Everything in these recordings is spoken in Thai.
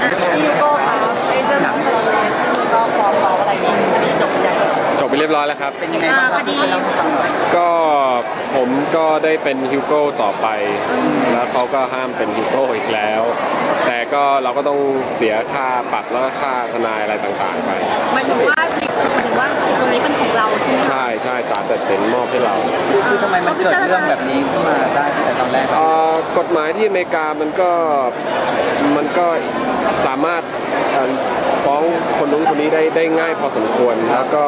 พี่โก้คะในเรื่องของตัวเลขที่ก็ฟ้องร้องอะไรนี้คดีจบยังจบไปเรียบร้อยแล้วครับ เป็นยังไงบ้างครับพี่ช่วยเล่าให้ฟังหน่อยก็ผมก็ได้เป็นฮิวโก้ต่อไป แล้วเขาก็ห้ามเป็นฮิวโก้อีกแล้ว แต่ก็เราก็ต้องเสียค่าปรับแล้วก็ค่าทนายอะไรต่างๆไป หมายถึงว่าหมายถึงว่าตรงนี้เป็นของเรา ใช่ไหมคะใช่ใช่ศาลตัดสินมอบให้เราคือคือทำไมมันเกิดเรื่องแบบนี้ขึ้นมาได้ตั้งแต่ตอนแรกครับเอ่อกฎหมายที่อเมริกามันก็มันก็สามารถเอ่อฟ้องคนนู้นคนนี้ได้ได้ง่ายพอสมควร แล้วก็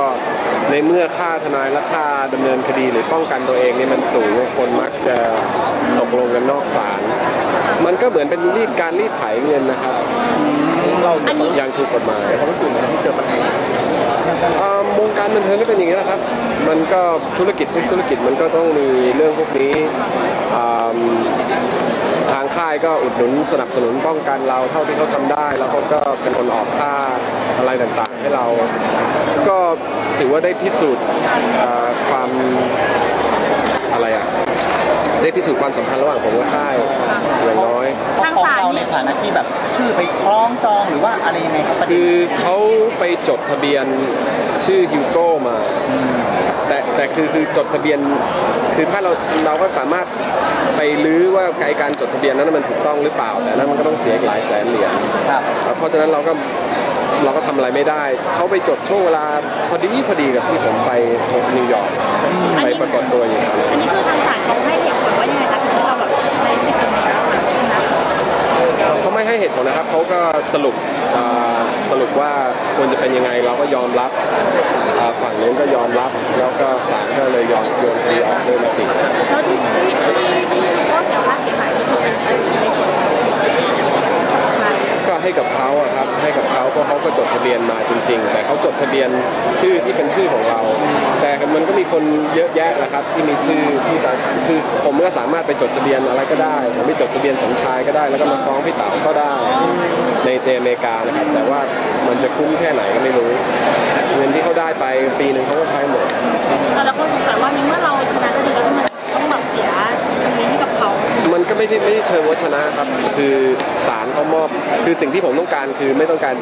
ในเมื่อค่าทนายและค่าดำเนินคดีหรือป้องกันตัวเองเนี่ยมันสูงคนมักจะตกลงกันนอกศาลมันก็เหมือนเป็นรีดการรีดไถเงินนะครับ เราอย่างถูกกฎหมาย เขารู้สึกเหมือนที่เจอปัญหาเอ่อวงการบันเทิงก็เป็นอย่างนี้แหละครับ มันก็ธุรกิจทุกธุรกิจมันก็ต้องมีเรื่องพวกนี้อ่าทางค่ายก็อุดหนุนสนับสนุนป้องกันเราเท่าที่เขาทำได้ แล้วเขาก็เป็นคนออกค่าอะไรต่างๆ ให้เรา ก็ถือว่าได้พิสูจน์อ่าความอะไรอะ ได้พิสูจน์ความสัมพันธ์ระหว่างผมกับค่ายอย่างน้อยเขาฟ้องเราในฐานะที่แบบชื่อไปคล้องจองหรือว่าอะไรยังไงครับประเด็นคือเขาไปจดทะเบียนชื่อฮิวโก้มา แต่แต่คือคือจดทะเบียน คือถ้าเราเราก็สามารถไปลื้อว่าไอการจดทะเบียนนั้นมันถูกต้องหรือเปล่า แต่นั้นมันก็ต้องเสียอีกหลายแสนเหรียญ ครับ เพราะฉะนั้นเราก็เราก็ทำอะไรไม่ได้ เขาไปจดช่วงเวลาพอดีพอดีกับที่ผมไปนิวยอร์กไปปรากฏตัวอย่างนั้นอันนี้คือทางศาลเขาให้ ให้เหตุผลนะครับเขาก็สรุปสรุปว่าควรจะเป็นยังไงเราก็ยอมรับฝั่งนู้นก็ยอมรับ แล้วก็ศาลก็เลยยอมโยนคดีออกด้วยมติแล้วที่ที่ที่ก็เสียค่าเสียหายที่ถูกในส่วนของใครก็ให้กับเขาอะครับให้กับ ก็จดทะเบียนมาจริง ๆ แต่เขาจดทะเบียนชื่อที่เป็นชื่อของเรา แต่มันก็มีคนเยอะแยะนะครับที่มีชื่อที่สาคือผมก็สามารถไปจดทะเบียนอะไรก็ได้ผมไปจดทะเบียนสมชายก็ได้ แล้วก็มาฟ้องพี่เต๋าก็ได้ ในในอเมริกานะครับ แต่ว่ามันจะคุ้มแค่ไหนก็ไม่รู้ เงินที่เขาได้ไปปีหนึ่งเขาก็ใช้หมดแต่ละคนสงสัยว่าในเมื่อเราชนะ ก็ไม่ใช่ไม่ใช่เชิงวัชนะครับคือศาลเขามอบคือสิ่งที่ผมต้องการคือไม่ต้องการ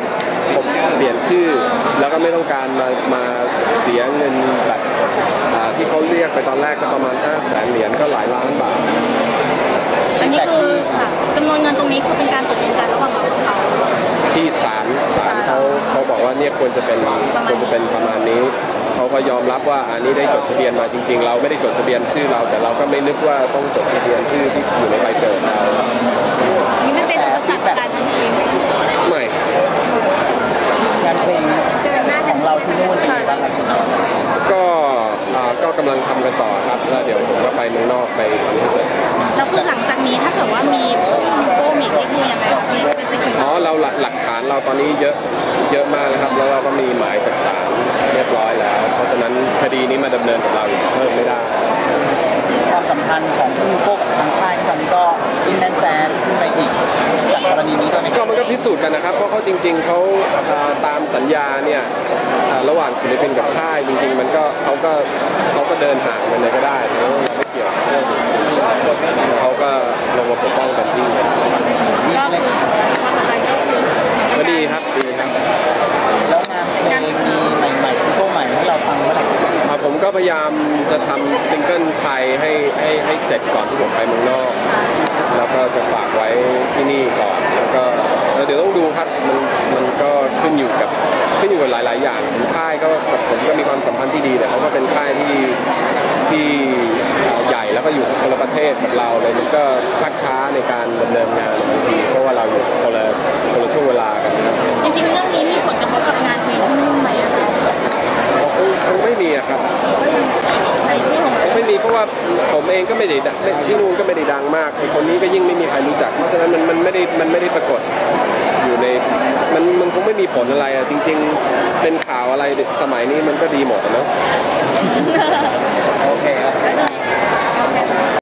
ผมเปลี่ยนชื่อ แล้วก็ไม่ต้องการมามาเสียเงินแบบอ่าที่เขาเรียกไปตอนแรกก็ประมาณ5 0 0แสนเหรียญก็หลายล้านบาทอันนี้คือค่ะจำนวนเงินตรงนี้คือเป็นการตกลงกันระหว่างเรากับเขาที่ศาลศาลเขาเขาบอกว่าเนี่ยควรจะเป็นควรจะเป็นประมาณนี้ เขาก็ยอมรับว่าอันนี้ได้จดทะเบียนมาจริง ๆ เราไม่ได้จดทะเบียนชื่อเรา แต่เราก็ไม่นึกว่าต้องจดทะเบียนชื่อที่อยู่ในใบเกิดเรานี่มันเป็นอุปสรรคการทำเองไม่งานเพลงของเราที่นู่นเป็นยังไงบ้างครับก็ก็กำลังทำกันต่อครับแล้วเดี๋ยวผมก็ไปเมืองนอกไปทำให้เสร็จแล้วคือหลังจากนี้ถ้าเกิดว่ามีชื่อฮิวโก้มีนี่คือยังไงคะมีเป็นสิทธิ์อ๋อเราหลักฐานเราตอนนี้เยอะ เยอะมากนะครับ แล้วเราก็มีหมายจากศาลเรียบร้อยแล้ว เพราะฉะนั้นคดีนี้มาดำเนินกับเราอีกเพิ่มไม่ได้ ความสัมพันธ์ของพี่ฮิวโก้กับทางค่ายที่ตอนนี้ก็ยิ่งแน่นแฟนขึ้นไปอีก จากกรณีนี้ด้วยไหมคก็รับมันก็พิสูจน์กันนะครับ เพราะเขาจริง ๆเขาอ่าตามสัญญาเนี่ยอ่าระหว่างศิลปินกับค่ายจริง ๆ มันก็เขาก็เขาก็เดินห่างกันเลยก็ได้เราไม่เกี่ยวกับเรื่องเขาก็ลงมาปกป้องกันที่ นี่ ก็ เลย คือความสัมพันธ์ก็คือ ก็ดีครับดีครับ แล้วงานเพลงมีใหม่ๆซิงเกิลใหม่ให้เราฟังเมื่อไหร่ อ่าผม ก็พยายามจะทำซิงเกิลไทยให้ให้ให้เสร็จก่อนที่ผมไปเมืองนอก แล้วก็จะฝากไว้ที่นี่ก่อนแล้วก็เดี๋ยวต้องดูครับมันมันก็ขึ้นอยู่กับขึ้นอยู่กับหลาย ๆ อย่างค่ายก็กับผมก็มีความสัมพันธ์ที่ดีแต่เขาก็เป็นค่ายที่ที่ใหญ่แล้วก็อยู่คนละประเทศกับเราเลยมันก็ชักช้าในการดำเนินงานบางทีเพราะว่า ว่าผมเองก็ไม่ได้ที่นู่นก็ไม่ได้ดังมากไอ้คนนี้ก็ยิ่งไม่มีใครรู้จัก เพราะฉะนั้นมันมันไม่ได้มันไม่ได้ปรากฏอยู่ในมันมันคงไม่มีผลอะไรอะจริง ๆ เป็นข่าวอะไรสมัยนี้มันก็ดีหมดอะเนะโอเคครับ